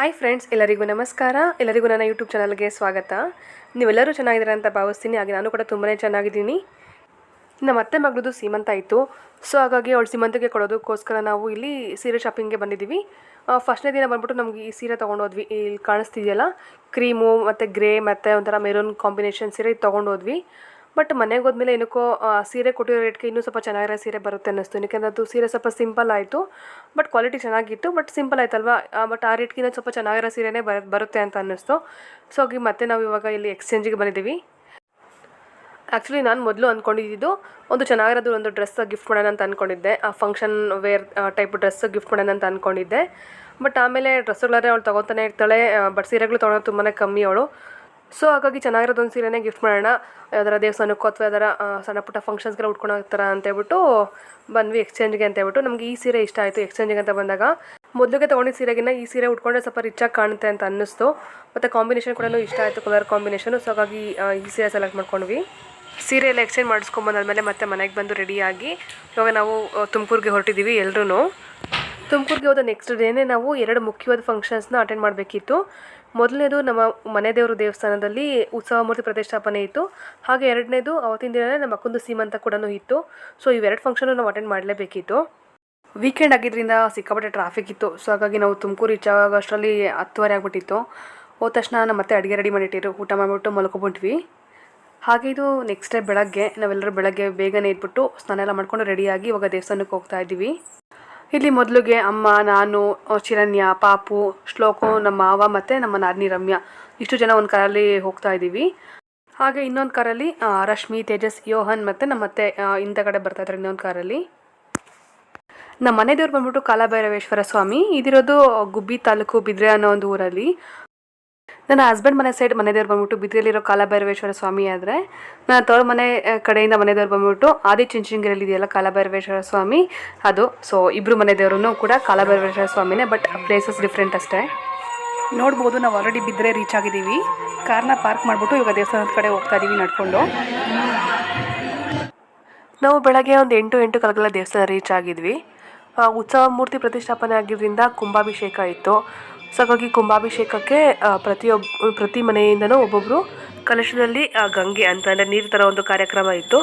Hi friends ಎಲ್ಲರಿಗೂ ನಮಸ್ಕಾರ. ಎಲ್ಲರಿಗೂ ನನ್ನ ಯೂಟ್ಯೂಬ್ ಚಾನಲ್ಗೆ ಸ್ವಾಗತ. ನೀವೆಲ್ಲರೂ ಚೆನ್ನಾಗಿದ್ದೀರಾ ಅಂತ ಭಾವಿಸ್ತೀನಿ. ಹಾಗೆ ನಾನು ಕೂಡ ತುಂಬಾ ಚೆನ್ನಾಗಿದ್ದೀನಿ. ನಮ್ಮ ಅತ್ತೆ ಮಗಳದು ಸೀಮಂತ ಇತ್ತು ಸೊ ಹಾಗಾಗಿ ಅವಳು ಸೀಮಂತಕ್ಕೆ ಕೊಡೋದಕ್ಕೋಸ್ಕರ ನಾವು ಇಲ್ಲಿ ಸೀರೆ ಶಾಪಿಂಗ್ಗೆ ಬಂದಿದ್ದೀವಿ. ಫಸ್ಟ್ನೇ ದಿನ ಬಂದ್ಬಿಟ್ಟು ನಮಗೆ ಈ ಸೀರೆ ತೊಗೊಂಡೋದ್ವಿ. ಇಲ್ಲಿ ಕಾಣಿಸ್ತಿದೆಯಲ್ಲ? ಕ್ರೀಮು ಮತ್ತು ಗ್ರೇ ಮತ್ತು ಒಂಥರ ಮೆರೂನ್ ಕಾಂಬಿನೇಷನ್ ಸೀರೆ ತೊಗೊಂಡು ತೊಗೊಂಡೋದ್ವಿ. ಬಟ್ ಮನೆಗೆ ಹೋದ್ಮೇಲೆ ಏನಕ್ಕೋ ಸೀರೆ ಕೊಟ್ಟಿರೋ ರೇಟ್ಗೆ ಇನ್ನೂ ಸ್ವಲ್ಪ ಚೆನ್ನಾಗಿರೋ ಸೀರೆ ಬರುತ್ತೆ ಅನ್ನಿಸ್ತು. ಯಾಕೆಂದರೆ ಅದು ಸೀರೆ ಸ್ವಲ್ಪ ಸಿಂಪಲ್ ಆಯಿತು. ಬಟ್ ಕ್ವಾಲಿಟಿ ಚೆನ್ನಾಗಿತ್ತು ಬಟ್ ಸಿಂಪಲ್ ಆಯ್ತಲ್ವಾ? ಬಟ್ ಆ ರೇಟ್ಗಿಂತ ಸ್ವಲ್ಪ ಚೆನ್ನಾಗಿರೋ ಸೀರೆನೇ ಬರ, ಬರುತ್ತೆ ಅಂತ ಅನ್ನಿಸ್ತು. ಸೊ ಹಾಗೆ ಮತ್ತೆ ನಾವು ಇವಾಗ ಇಲ್ಲಿ ಎಕ್ಸ್ಚೇಂಜಿಗೆ ಬಂದಿದ್ದೀವಿ. ಆ್ಯಕ್ಚುಲಿ ನಾನು ಮೊದಲು ಅಂದ್ಕೊಂಡಿದ್ದು ಒಂದು ಚೆನ್ನಾಗಿರೋದು ಒಂದು ಡ್ರೆಸ್ ಗಿಫ್ಟ್ ಮಾಡೋಣ ಅಂತ ಅಂದ್ಕೊಂಡಿದ್ದೆ ಆ function wear type dress gift ಮಾಡೋಣ ಅಂತ ಅಂದ್ಕೊಂಡಿದ್ದೆ ಬಟ್ ಆಮೇಲೆ ಡ್ರೆಸ್ಗಳಾದ್ರೆ ಅವಳು ತೊಗೊತಾನೆ ಇರ್ತಾಳೆ. ಬಟ್ ಸೀರೆಗಳು ತೊಗೊಳೋದು ತುಂಬಾ ಕಮ್ಮಿ ಅವಳು. ಸೊ ಹಾಗಾಗಿ ಚೆನ್ನಾಗಿರೋದೊಂದು ಸೀರೆನೇ ಗಿಫ್ಟ್ ಮಾಡೋಣ. ಯಾವ್ದಾರ ದೇವಸ್ಥಾನಕ್ಕೋ ಅಥವಾ ಯಾವ್ದಾರ ಸಣ್ಣ ಪುಟ್ಟ ಫಂಕ್ಷನ್ಸ್ಗೆಲ್ಲ ಉಟ್ಕೊಂಡು ಹೋಗ್ತಾರ ಅಂತೇಳ್ಬಿಟ್ಟು ಬಂದ್ವಿ ಎಕ್ಸ್ಚೇಂಜ್ಗೆ ಅಂತ ಹೇಳ್ಬಿಟ್ಟು. ನಮಗೆ ಈ ಸೀರೆ ಇಷ್ಟ ಆಯಿತು ಎಕ್ಸ್ಚೇಂಜಿಗೆ ಅಂತ ಬಂದಾಗ. ಮೊದಲಿಗೆ ತೊಗೊಂಡಿದ್ದ ಸೀರೆಗಿನ್ನ ಈ ಸೀರೆ ಉಟ್ಕೊಂಡ್ರೆ ಸ್ವಲ್ಪ ರಿಚಾಗಿ ಕಾಣುತ್ತೆ ಅಂತ ಅನ್ನಿಸ್ತು. ಮತ್ತು ಕಾಂಬಿನೇಷನ್ ಕೂಡ ಇಷ್ಟ ಆಯಿತು ಕಲರ್ ಕಾಂಬಿನೇಷನು ಸೊ ಹಾಗಾಗಿ ಈ ಸೀರೆ ಸೆಲೆಕ್ಟ್ ಮಾಡ್ಕೊಂಡ್ವಿ. ಸೀರೆ ಎಲ್ಲ ಎಕ್ಸ್ಚೇಂಜ್ ಮಾಡಿಸ್ಕೊಂಬಂದಾದ್ಮೇಲೆ ಮತ್ತೆ ಮನೆಗೆ ಬಂದು ರೆಡಿಯಾಗಿ ಇವಾಗ ನಾವು ತುಮಕೂರಿಗೆ ಹೊರಟಿದ್ದೀವಿ ಎಲ್ಲರೂ ತುಮಕೂರಿಗೆ ಹೋದ ನೆಕ್ಸ್ಟ್ ಡೇನೇ ನಾವು ಎರಡು ಮುಖ್ಯವಾದ ಫಂಕ್ಷನ್ಸ್ನ ಅಟೆಂಡ್ ಮಾಡಬೇಕಿತ್ತು. ಮೊದಲನೇದು ನಮ್ಮ ಮನೆ ದೇವರು ದೇವಸ್ಥಾನದಲ್ಲಿ ಉತ್ಸವ ಮೂರ್ತಿ ಪ್ರತಿಷ್ಠಾಪನೆ ಇತ್ತು. ಹಾಗೆ ಎರಡನೇದು ಅವತ್ತಿನ ದಿನವೇ ನಮ್ಮ ಅಕ್ಕಂದು ಸೀಮಂತ ಕೂಡ ಇತ್ತು. ಸೊ ಇವೆರಡು ಫಂಕ್ಷನು ನಾವು ಅಟೆಂಡ್ ಮಾಡಲೇಬೇಕಿತ್ತು. ವೀಕೆಂಡ್ ಆಗಿದ್ದರಿಂದ ಸಿಕ್ಕಾಪಟ್ಟೆ ಟ್ರಾಫಿಕ್ ಇತ್ತು. ಸೊ ಹಾಗಾಗಿ ನಾವು ತುಮಕೂರು ರೀಚ್ ಆವಾಗ ಅಷ್ಟರಲ್ಲಿ ಹತ್ತುವರೆ ಆಗಿಬಿಟ್ಟಿತ್ತು. ಹೋದ ತಕ್ಷಣ ನಮ್ಮ ಮತ್ತೆ ಅಡುಗೆ ರೆಡಿ ಮಾಡಿಟ್ಟಿರು. ಊಟ ಮಾಡಿಬಿಟ್ಟು ಮಲ್ಕೊಬಿಟ್ವಿ. ಹಾಗೆ ಇದು ನೆಕ್ಸ್ಟ್ ಡೇ ಬೆಳಗ್ಗೆ, ನಾವೆಲ್ಲರೂ ಬೆಳಗ್ಗೆ ಬೇಗನೆ ಇದ್ಬಿಟ್ಟು ಸ್ನಾನ ಎಲ್ಲ ಮಾಡ್ಕೊಂಡು ರೆಡಿಯಾಗಿ ಇವಾಗ ದೇವಸ್ಥಾನಕ್ಕೆ ಹೋಗ್ತಾ ಇದ್ದೀವಿ. ಇಲ್ಲಿ ಮೊದಲಿಗೆ ಅಮ್ಮ ನಾನು ಚಿರಣ್ಯ ಪಾಪು ಶ್ಲೋಕು ನಮ್ಮ ಮಾವ ಮತ್ತು ನಮ್ಮ ನಾದಿನಿ ರಮ್ಯ. ಇಷ್ಟು ಜನ ಒಂದು ಕಾರಲ್ಲಿ ಹೋಗ್ತಾ ಇದ್ದೀವಿ. ಹಾಗೆ ಇನ್ನೊಂದು ಕಾರಲ್ಲಿ ರಶ್ಮಿ ತೇಜಸ್ ಯೋಹನ್ ಮತ್ತು ನಮ್ಮ ಮತ್ತೆ ಆ, ಕಡೆ ಬರ್ತಾ ಇದ್ದಾರೆ ಇನ್ನೊಂದು ಕಾರಲ್ಲಿ ನಮ್ಮ ಮನೆ ದೇವ್ರು ಬಂದ್ಬಿಟ್ಟು ಕಾಲಭೈರವೇಶ್ವರ ಸ್ವಾಮಿ. ಇದಿರೋದು ಗುಬ್ಬಿ ತಾಲೂಕು ಬಿದ್ರೆ ಅನ್ನೋ ಒಂದು ಊರಲ್ಲಿ. ನನ್ನ ಹಸ್ಬೆಂಡ್ ಮನೆ ಸೈಡ್ ಮನೆ ದೇವ್ರು ಬಂದ್ಬಿಟ್ಟು ಬಿದ್ರಿಯಲ್ಲಿರೋ ಕಾಲಭೈರವೇಶ್ವರ ಸ್ವಾಮಿ ಆದರೆ ನನ್ನ ತೋಳ ಮನೆ ಕಡೆಯಿಂದ ಮನೆ ದೇವ್ರು ಬಂದ್ಬಿಟ್ಟು ಆದಿ ಚುಂಚನಗಿರಿಯಲ್ಲಿ ಇದೆಯಲ್ಲ ಕಾಲಭೈರವೇಶ್ವರ ಸ್ವಾಮಿ ಅದು. ಸೊ ಇಬ್ಬರು ಮನೆ ದೇವ್ರೂ ಕೂಡ ಕಾಲಭೈರವೇಶ್ವರ ಸ್ವಾಮಿನೇ ಬಟ್ ಪ್ಲೇಸಸ್ ಡಿಫ್ರೆಂಟ್ ಅಷ್ಟೇ. ನೋಡ್ಬೋದು ನಾವು ಆಲ್ರೆಡಿ ಬಿದ್ದರೆ ರೀಚ್ ಆಗಿದ್ದೀವಿ. ಕಾರ್ನ ಪಾರ್ಕ್ ಮಾಡಿಬಿಟ್ಟು ಇವಾಗ ದೇವಸ್ಥಾನದ ಕಡೆ ಹೋಗ್ತಾ ಇದ್ದೀವಿ ನಡ್ಕೊಂಡು. ನಾವು ಬೆಳಗ್ಗೆ ಒಂದು ಎಂಟು ಎಂಟು ಕಾಲಗಳ ದೇವಸ್ಥಾನ ರೀಚ್ ಆಗಿದ್ವಿ. ಉತ್ಸವ ಮೂರ್ತಿ ಪ್ರತಿಷ್ಠಾಪನೆ ಆಗಿದ್ದರಿಂದ ಕುಂಭಾಭಿಷೇಕ ಇತ್ತು. ಸೊ ಹಾಗಾಗಿ ಕುಂಭಾಭಿಷೇಕಕ್ಕೆ ಪ್ರತಿಯೊಬ್ಬ ಪ್ರತಿ ಮನೆಯಿಂದನೂ ಒಬ್ಬೊಬ್ಬರು ಕಲಶದಲ್ಲಿ ಗಂಗೆ ಅಂತ ಅಂದರೆ ನೀರು ತರೋ ಒಂದು ಕಾರ್ಯಕ್ರಮ ಇತ್ತು.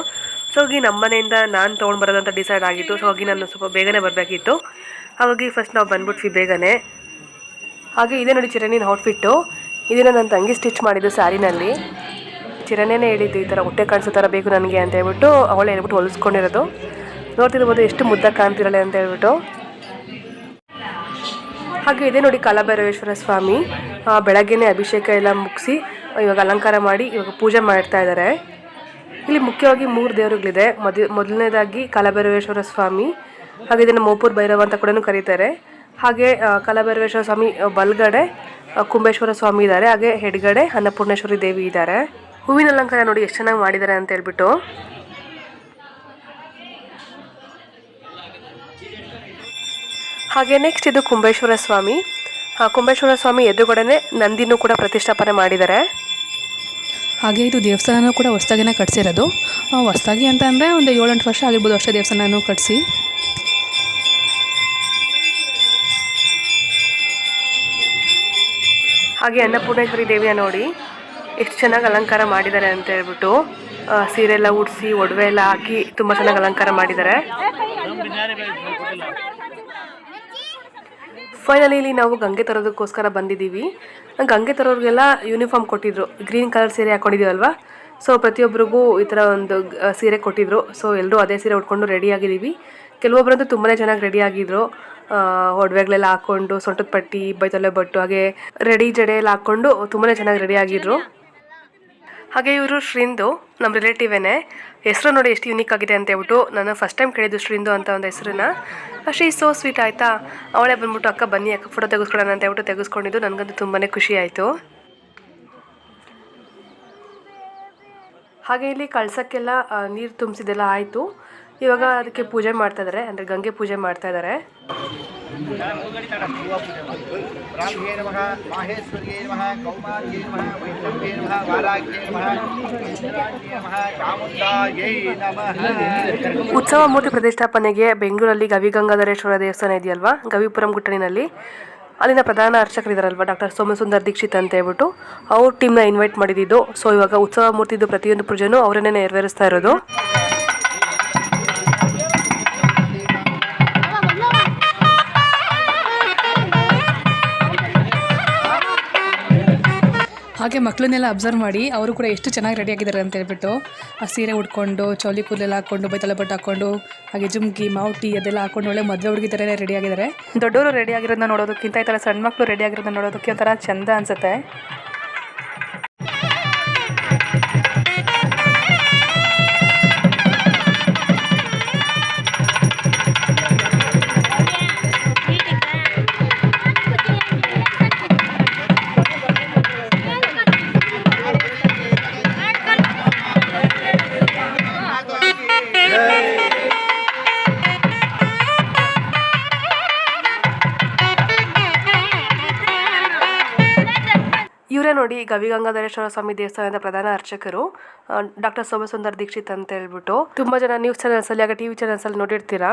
ಸೊ ಹಾಗಾಗಿ ನಮ್ಮ ಮನೆಯಿಂದ ನಾನು ತೊಗೊಂಡು ಬರೋದಂತ ಡಿಸೈಡ್ ಆಗಿತ್ತು. ಸೊ ಹಾಗಾಗಿ ನಾನು ಸ್ವಲ್ಪ ಬೇಗನೆ ಬರಬೇಕಿತ್ತು. ಹಾಗಾಗಿ ಫಸ್ಟ್ ನಾವು ಬಂದ್ಬಿಟ್ವಿ ಬೇಗನೆ. ಹಾಗೆ ಇದೇ ನೋಡಿ ಚಿರಣಿನ ಔಟ್ಫಿಟ್ಟು ಇದನ್ನು ನನ್ನ ತಂಗಿ ಸ್ಟಿಚ್ ಮಾಡಿದ್ದು ಸ್ಯಾರಿನಲ್ಲಿ. ಚಿರನೇನೆ ಹೇಳಿದ್ದು ಈ ಥರ ಹೊಟ್ಟೆ ಕಾಣಿಸೋ ಥರ ಬೇಕು ನನಗೆ ಅಂತ ಹೇಳ್ಬಿಟ್ಟು ಅವಳು ಹೇಳ್ಬಿಟ್ಟು ಹೊಲಿಸ್ಕೊಂಡಿರೋದು. ನೋಡ್ತಿರ್ಬೋದು ಎಷ್ಟು ಮುದ್ದ ಕಾಣ್ತಿರಲ್ಲ ಅಂತ ಹೇಳ್ಬಿಟ್ಟು. ಹಾಗೆ ಇದೆ ನೋಡಿ ಕಾಲಭೈರವೇಶ್ವರ ಸ್ವಾಮಿ. ಬೆಳಗ್ಗೆನೆ ಅಭಿಷೇಕ ಎಲ್ಲ ಮುಗಿಸಿ, ಇವಾಗ ಅಲಂಕಾರ ಮಾಡಿ ಇವಾಗ ಪೂಜೆ ಮಾಡ್ತಾ ಇದ್ದಾರೆ. ಇಲ್ಲಿ ಮುಖ್ಯವಾಗಿ ಮೂರು ದೇವರುಗಳಿದೆ. ಮೊದ, ಮೊದಲನೇದಾಗಿ ಕಾಲಭೈರವೇಶ್ವರ ಸ್ವಾಮಿ, ಹಾಗೆ ಇದನ್ನು ಮೋಪೂರ್ ಭೈರವ ಅಂತ ಕೂಡ ಕರೀತಾರೆ. ಹಾಗೆ ಕಾಲಭೈರವೇಶ್ವರ ಸ್ವಾಮಿ ಬಲ್ಗಡೆ ಕುಂಬೇಶ್ವರ ಸ್ವಾಮಿ ಇದ್ದಾರೆ. ಹಾಗೆ ಹೆಡ್ಗಡೆ, ಅನ್ನಪೂರ್ಣೇಶ್ವರಿ ದೇವಿ ಇದ್ದಾರೆ. ಹೂವಿನ ಅಲಂಕಾರ ನೋಡಿ ಎಷ್ಟು ಚೆನ್ನಾಗಿ ಮಾಡಿದ್ದಾರೆ ಅಂತ ಹೇಳ್ಬಿಟ್ಟು. ಹಾಗೆ ನೆಕ್ಸ್ಟ್ ಇದು ಕುಂಬೇಶ್ವರ ಸ್ವಾಮಿ. ಕುಂಬೇಶ್ವರ ಸ್ವಾಮಿ ಎದುರುಗಡೆನೆ ನಂದಿನೂ ಕೂಡ ಪ್ರತಿಷ್ಠಾಪನೆ ಮಾಡಿದ್ದಾರೆ. ಹಾಗೆ ಇದು ದೇವಸ್ಥಾನನೂ ಕೂಡ ಹೊಸ್ದಾಗಿನೇ ಕಟ್ಸಿರೋದು. ಹೊಸ್ದಾಗಿ ಅಂತ ಅಂದರೆ ಒಂದು ಏಳೆಂಟು ವರ್ಷ ಆಗಿರ್ಬೋದು ಅಷ್ಟೇ ದೇವಸ್ಥಾನನೂ ಕಟ್ಸಿ. ಹಾಗೆ ಅನ್ನಪೂರ್ಣೇಶ್ವರಿ ದೇವಿಯ ನೋಡಿ. ಎಷ್ಟು ಚೆನ್ನಾಗಿ ಅಲಂಕಾರ ಮಾಡಿದ್ದಾರೆ ಅಂತ ಹೇಳ್ಬಿಟ್ಟು ಸೀರೆ ಎಲ್ಲ ಉಡಿಸಿ ಒಡವೆ ಎಲ್ಲ ಹಾಕಿ ತುಂಬ ಚೆನ್ನಾಗಿ ಅಲಂಕಾರ ಮಾಡಿದ್ದಾರೆ. ಫೈನಲಿ ಇಲ್ಲಿ ನಾವು ಗಂಗೆ ತರೋದಕ್ಕೋಸ್ಕರ ಬಂದಿದ್ದೀವಿ. ಗಂಗೆ ತರೋರಿಗೆಲ್ಲ ಯೂನಿಫಾರ್ಮ್ ಕೊಟ್ಟಿದ್ರು. ಗ್ರೀನ್ ಕಲರ್ ಸೀರೆ ಹಾಕೊಂಡಿದ್ದೀವಲ್ವಾ? ಸೊ ಪ್ರತಿಯೊಬ್ಬರಿಗೂ ಈ ಥರ ಒಂದು ಸೀರೆ ಕೊಟ್ಟಿದ್ರು. ಸೊ ಎಲ್ಲರೂ ಅದೇ ಸೀರೆ ಉಟ್ಕೊಂಡು ರೆಡಿ ಆಗಿದ್ದೀವಿ. ಕೆಲವೊಬ್ಬರಂತೂ ತುಂಬಾ ಚೆನ್ನಾಗಿ ರೆಡಿ ಆಗಿದ್ರು. ಒಡವೆಗಳೆಲ್ಲ ಹಾಕ್ಕೊಂಡು ಸೊಂಟದ ಪಟ್ಟಿ, ಬೈತಲೆ ಬಟ್ಟು, ಹಾಗೆ ರೆಡಿ ಜಡೆ ಎಲ್ಲ ಹಾಕ್ಕೊಂಡು ತುಂಬಾ ಚೆನ್ನಾಗಿ ರೆಡಿ ಆಗಿದ್ರು. ಹಾಗೆ ಇವರು ಶ್ರೀಂದು ನಮ್ಮ ರಿಲೇಟಿವೇನೆ ಹೆಸರು ನೋಡಿ ಎಷ್ಟು ಯೂನಿಕ್ ಆಗಿದೆ ಅಂತ ಹೇಳ್ಬಿಟ್ಟು ನಾನು ಫಸ್ಟ್ ಟೈಮ್ ಕೇಳಿದ್ದು ಶ್ರೀಂದು ಅಂತ ಒಂದು ಹೆಸರನ್ನ. ಈ ಸೋ ಸ್ವೀಟ್ ಆಯಿತಾ? ಅವಳೇ ಬಂದ್ಬಿಟ್ಟು, ಅಕ್ಕ, ಬನ್ನಿ, ಅಕ್ಕ ಫೋಟೋ ತೆಗೆಸ್ಕೊಳ್ಳೋಣ ಅಂತ ಹೇಳ್ಬಿಟ್ಟು ತೆಗೆಸ್ಕೊಂಡಿದ್ದು. ನನಗಂತೂ ತುಂಬಾ ಖುಷಿ ಆಯಿತು. ಹಾಗೆ ಇಲ್ಲಿ ಕಳ್ಸೋಕ್ಕೆಲ್ಲ ನೀರು ತುಂಬಿಸಿದೆಲ್ಲ ಆಯಿತು. ಇವಾಗ ಅದಕ್ಕೆ ಪೂಜೆ ಮಾಡ್ತಾ ಇದ್ದಾರೆ ಅಂದರೆ ಗಂಗೆ ಪೂಜೆ ಮಾಡ್ತಾ ಇದ್ದಾರೆ ರಾಮ್ಯೇ ನಮಃ, ಮಾಹೇಶ್ವರ್ಯೇ ನಮಃ, ಕೌಮಾರ್ಯೇ ನಮಃ, ವೈಷ್ಣವ್ಯೇ ನಮಃ, ವಾರಾಗ್ಯೇ ನಮಃ ಉತ್ಸವ ಮೂರ್ತಿ ಪ್ರತಿಷ್ಠಾಪನೆಗೆ ಬೆಂಗಳೂರಲ್ಲಿ ಗವಿಗಂಗಾಧರೇಶ್ವರ ದೇವಸ್ಥಾನ ಇದೆಯಲ್ವಾ? ಗವಿಪುರಂ ಗುಟ್ಟಣಿನಲ್ಲಿ. ಅಲ್ಲಿನ ಪ್ರಧಾನ ಅರ್ಚಕರಿದ್ದಾರಲ್ವ ಡಾಕ್ಟರ್ ಸೋಮಸುಂದರ್ ದೀಕ್ಷಿತ್ ಅಂತ ಹೇಳ್ಬಿಟ್ಟು. ಅವ್ರ ಟೀಮ್ನ ಇನ್ವೈಟ್ ಮಾಡಿದ್ದು. ಸೊ ಇವಾಗ ಉತ್ಸವ ಮೂರ್ತಿದು ಪ್ರತಿಯೊಂದು ಪೂಜೆನೂ ಅವರನ್ನೇ ನೆರವೇರಿಸ್ತಾ ಇರೋದು. ಹಾಗೆ ಮಕ್ಕಳನ್ನೆಲ್ಲ ಅಬ್ಸರ್ವ್ ಮಾಡಿ ಅವರು ಕೂಡ ಎಷ್ಟು ಚೆನ್ನಾಗಿ ರೆಡಿ ಆಗಿದ್ದಾರೆ ಅಂತ ಹೇಳ್ಬಿಟ್ಟು, ಆ ಸೀರೆ ಉಟ್ಕೊಂಡು, ಚೌಲಿ ಕೂದಲೆಲ್ಲ ಹಾಕೊಂಡು, ಬೈತಲೆ ಬಟ್ಟೆ ಹಾಕೊಂಡು, ಹಾಗೆ ಜುಮ್ಕಿ, ಮಾವುಟಿ ಅದೆಲ್ಲ ಹಾಕೊಂಡು ಒಳ್ಳೆ ಮದುವೆ ಹುಡುಗಿ ಥರ ರೆಡಿ ಆಗಿದ್ದಾರೆ. ದೊಡ್ಡವರು ರೆಡಿ ಆಗಿರೋದನ್ನ ನೋಡೋದಕ್ಕಿಂತ ಈ ಥರ ಸಣ್ಣ ಮಕ್ಕಳು ರೆಡಿ ಆಗಿರೋದನ್ನ ನೋಡೋದಕ್ಕೆ ಒಂಥರ ಚೆಂದ ಅನಿಸುತ್ತೆ. ಗವಿಗಂಗಾಧರೇಶ್ವರ ಸ್ವಾಮಿ ದೇವಸ್ಥಾನದ ಪ್ರಧಾನ ಅರ್ಚಕರು ಡಾಕ್ಟರ್ ಸೋಮಸುಂದರ್ ದೀಕ್ಷಿತ್ ಅಂತ ಹೇಳ್ಬಿಟ್ಟು ತುಂಬ ಜನ ನ್ಯೂಸ್ ಚಾನಲ್ಸಲ್ಲಿ ಆಗ ಟಿ ವಿ ಚಾನಲ್ಸಲ್ಲಿ ನೋಡಿರ್ತೀರಾ?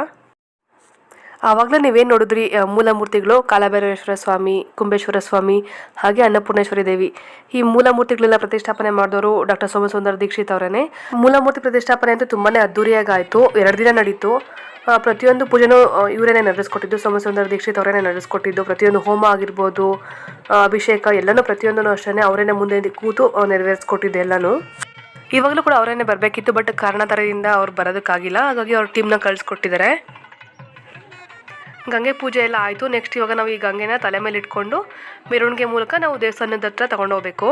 ಆವಾಗಲೇ ನೀವೇನು ನೋಡಿದ್ರಿ ಮೂಲಮೂರ್ತಿಗಳು ಮೂಲ ಮೂರ್ತಿಗಳು ಕಾಲಭೈರವೇಶ್ವರ ಸ್ವಾಮಿ ಕುಂಬೇಶ್ವರ ಸ್ವಾಮಿ, ಹಾಗೆ ಅನ್ನಪೂರ್ಣೇಶ್ವರಿ ದೇವಿ. ಈ ಮೂಲ ಮೂರ್ತಿಗಳೆಲ್ಲ ಪ್ರತಿಷ್ಠಾಪನೆ ಮಾಡಿದವರು ಡಾಕ್ಟರ್ ಸೋಮಸುಂದರ್ ದೀಕ್ಷಿತ್ ಅವರೇ ಮೂಲ ಮೂರ್ತಿ ಪ್ರತಿಷ್ಠಾಪನೆ ಅಂತೂ ತುಂಬಾ ಅದ್ದೂರಿಯಾಗಿ ಆಯಿತು, ಎರಡು ದಿನ ನಡೀತು. ಪ್ರತಿಯೊಂದು ಪೂಜೆನೂ ಇವರೇನೇ ನಡೆಸ್ಕೊಟ್ಟಿದ್ದು. ಸೋಮಸುಂದರ ದೀಕ್ಷಿತ್ ಅವರೇನೆ ನಡೆಸ್ಕೊಟ್ಟಿದ್ದು. ಪ್ರತಿಯೊಂದು ಹೋಮ ಆಗಿರ್ಬೋದು ಅಭಿಷೇಕ, ಎಲ್ಲನೂ ಪ್ರತಿಯೊಂದನ್ನು ಅಷ್ಟೇ ಅವರೇನೆ ಮುಂದೆ ಕೂತು ನೆರವೇರಿಸ್ಕೊಟ್ಟಿದ್ದು ಎಲ್ಲನೂ. ಇವಾಗಲೂ ಕೂಡ ಅವರೇನೆ ಬರಬೇಕಿತ್ತು, ಬಟ್ ಕಾರಣಾಂತರದಿಂದ ಅವ್ರು ಬರೋದಕ್ಕಾಗಿಲ್ಲ. ಹಾಗಾಗಿ ಅವ್ರ ಟೀಮ್ನ ಕಳಿಸ್ಕೊಟ್ಟಿದ್ದಾರೆ. ಗಂಗೆ ಪೂಜೆ ಎಲ್ಲ ಆಯಿತು. ನೆಕ್ಸ್ಟ್ ಇವಾಗ ನಾವು ಈ ಗಂಗೆನ ತಲೆ ಮೇಲೆ ಇಟ್ಕೊಂಡು ಮೆರವಣಿಗೆ ಮೂಲಕ ನಾವು ದೇವಸ್ಥಾನದ ಹತ್ರ ತಗೊಂಡು ಹೋಗ್ಬೇಕು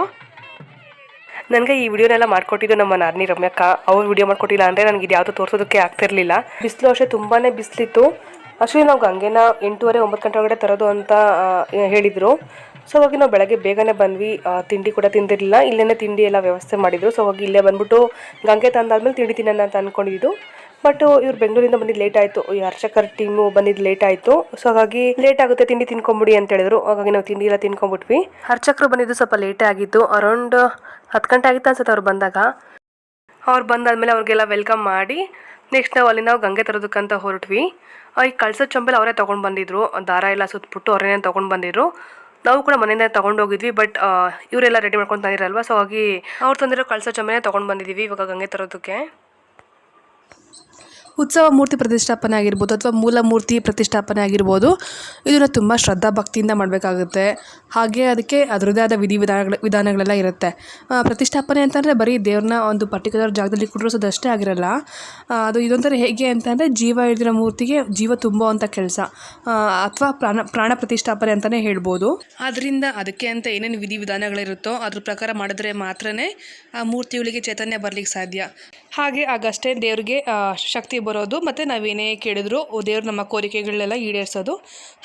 ನನಗೆ ಈ ವಿಡಿಯೋನೆಲ್ಲ ಮಾಡ್ಕೊಟ್ಟಿದ್ದು ನಮ್ಮ ನಾರ್ನಿ ರಮ್ಯಕ್ಕ. ಅವ್ರು ವಿಡಿಯೋ ಮಾಡ್ಕೊಟ್ಟಿಲ್ಲ ಅಂದರೆ ನನಗೆ ಇದು ಯಾವುದೂ ತೋರಿಸೋದಕ್ಕೆ ಆಗ್ತಿರಲಿಲ್ಲ. ಬಿಸಿಲು ಅಷ್ಟೇ ತುಂಬಾ ಬಿಸಿಲಿತ್ತು. ಅಷ್ಟೇ ನಾವು ಗಂಗೆನ ಎಂಟೂವರೆ ಒಂಬತ್ತು ಗಂಟೆ ಒಳಗಡೆ ತರೋದು ಅಂತ ಹೇಳಿದರು. ಸೊ ಹೋಗಿ ನಾವು ಬೆಳಗ್ಗೆ ಬೇಗನೆ ಬಂದ್ವಿ. ತಿಂಡಿ ಕೂಡ ತಿಂದಿರಲಿಲ್ಲ. ಇಲ್ಲೇ ತಿಂಡಿ ಎಲ್ಲ ವ್ಯವಸ್ಥೆ ಮಾಡಿದರು. ಸೊ ಹೋಗಿ ಇಲ್ಲೇ ಬಂದ್ಬಿಟ್ಟು ಗಂಗೆ ತಂದಾದ್ಮೇಲೆ ತಿಂಡಿ ತಿನ್ನೋಣ ಅಂತ ಅಂದ್ಕೊಂಡಿದ್ದು ಬಟ್ ಇವ್ರು ಬೆಂಗಳೂರಿಂದ ಬಂದಿದ್ದು ಲೇಟ್ ಆಯಿತು. ಈ ಅರ್ಚಕರ್ ಟೀಮು ಬಂದಿದ್ದು ಲೇಟ್ ಆಯಿತು. ಸೊ ಹಾಗಾಗಿ ಲೇಟ್ ಆಗುತ್ತೆ, ತಿಂಡಿ ತಿನ್ಕೊಂಬಿಡಿ ಅಂತ ಹೇಳಿದ್ರು. ಹಾಗಾಗಿ ನಾವು ತಿಂಡಿ ಎಲ್ಲ ತಿನ್ಕೊಂಬಿಟ್ವಿ. ಅರ್ಚಕರು ಬಂದಿದ್ದು ಸ್ವಲ್ಪ ಲೇಟೇ ಆಗಿತ್ತು ಅರೌಂಡ್ ಹತ್ತು ಗಂಟೆ ಆಗಿತ್ತು ಅನ್ಸುತ್ತೆ ಅವ್ರು ಬಂದಾಗ. ಅವ್ರು ಬಂದಾದ್ಮೇಲೆ ಅವ್ರಿಗೆಲ್ಲ ವೆಲ್ಕಮ್ ಮಾಡಿ ನೆಕ್ಸ್ಟ್ ನಾವು ಅಲ್ಲಿ ನಾವು ಗಂಗೆ ತರೋದಕ್ಕಂತ ಹೊರಟ್ವಿ. ಈ ಕಳ್ಸೋ ಚೊಂಬೆಲಿ ಅವರೇ ತೊಗೊಂಡು ಬಂದಿದ್ರು. ದಾರ ಎಲ್ಲ ಸುತ್ತಬಿಟ್ಟು ಅವರೇನೇ ತೊಗೊಂಡು ಬಂದಿದ್ರು. ನಾವು ಕೂಡ ಮನೆಯಿಂದ ತೊಗೊಂಡು ಹೋಗಿದ್ವಿ ಬಟ್ ಇವರೆಲ್ಲ ರೆಡಿ ಮಾಡ್ಕೊಂಡು ತಂದಿರಲ್ವ? ಸೊ ಹಾಗಾಗಿ ಅವ್ರು ತಂದಿರೋ ಕಳ್ಸೋ ಚೊಂಬೆನೇ ತೊಗೊಂಡು ಬಂದಿದ್ದೀವಿ ಇವಾಗ ಗಂಗೆ ತರೋದಕ್ಕೆ. ಉತ್ಸವ ಮೂರ್ತಿ ಪ್ರತಿಷ್ಠಾಪನೆ ಆಗಿರ್ಬೋದು ಅಥವಾ ಮೂಲ ಮೂರ್ತಿ ಪ್ರತಿಷ್ಠಾಪನೆ ಆಗಿರ್ಬೋದು, ಇದನ್ನು ತುಂಬ ಶ್ರದ್ಧಾ ಭಕ್ತಿಯಿಂದ ಮಾಡಬೇಕಾಗುತ್ತೆ. ಹಾಗೆ ಅದಕ್ಕೆ ಅದರದ್ದೇ ಆದ ವಿಧಿ ವಿಧಾನಗಳು, ವಿಧಾನಗಳೆಲ್ಲ ಇರುತ್ತೆ. ಪ್ರತಿಷ್ಠಾಪನೆ ಅಂತಂದರೆ ಬರೀ ದೇವ್ರನ್ನ ಒಂದು ಪರ್ಟಿಕ್ಯುಲರ್ ಜಾಗದಲ್ಲಿ ಕುಂಡ್ರಿಸೋದಷ್ಟೇ ಆಗಿರಲ್ಲ. ಅದು ಇದೊಂಥರ ಹೇಗೆ ಅಂತಂದರೆ ಜೀವ ಹಿಡಿದಿರೋ ಮೂರ್ತಿಗೆ ಜೀವ ತುಂಬುವಂಥ ಕೆಲಸ. ಅಥವಾ ಪ್ರಾಣ ಪ್ರಾಣ ಪ್ರತಿಷ್ಠಾಪನೆ ಅಂತಲೇ ಹೇಳ್ಬೋದು. ಆದ್ದರಿಂದ ಅದಕ್ಕೆ ಅಂತ ಏನೇನು ವಿಧಿ ವಿಧಾನಗಳಿರುತ್ತೋ ಅದ್ರ ಪ್ರಕಾರ ಮಾಡಿದ್ರೆ ಮಾತ್ರನೇ ಆ ಮೂರ್ತಿಗಳಿಗೆ ಚೈತನ್ಯ ಬರಲಿಕ್ಕೆ ಸಾಧ್ಯ. ಹಾಗೆ ಆಗಷ್ಟೇ ದೇವ್ರಿಗೆ ಶಕ್ತಿ ಬರೋದು ಮತ್ತು ನಾವೇನೇ ಕೇಳಿದ್ರು ದೇವ್ರು ನಮ್ಮ ಕೋರಿಕೆಗಳನ್ನೆಲ್ಲ ಈಡೇರಿಸೋದು,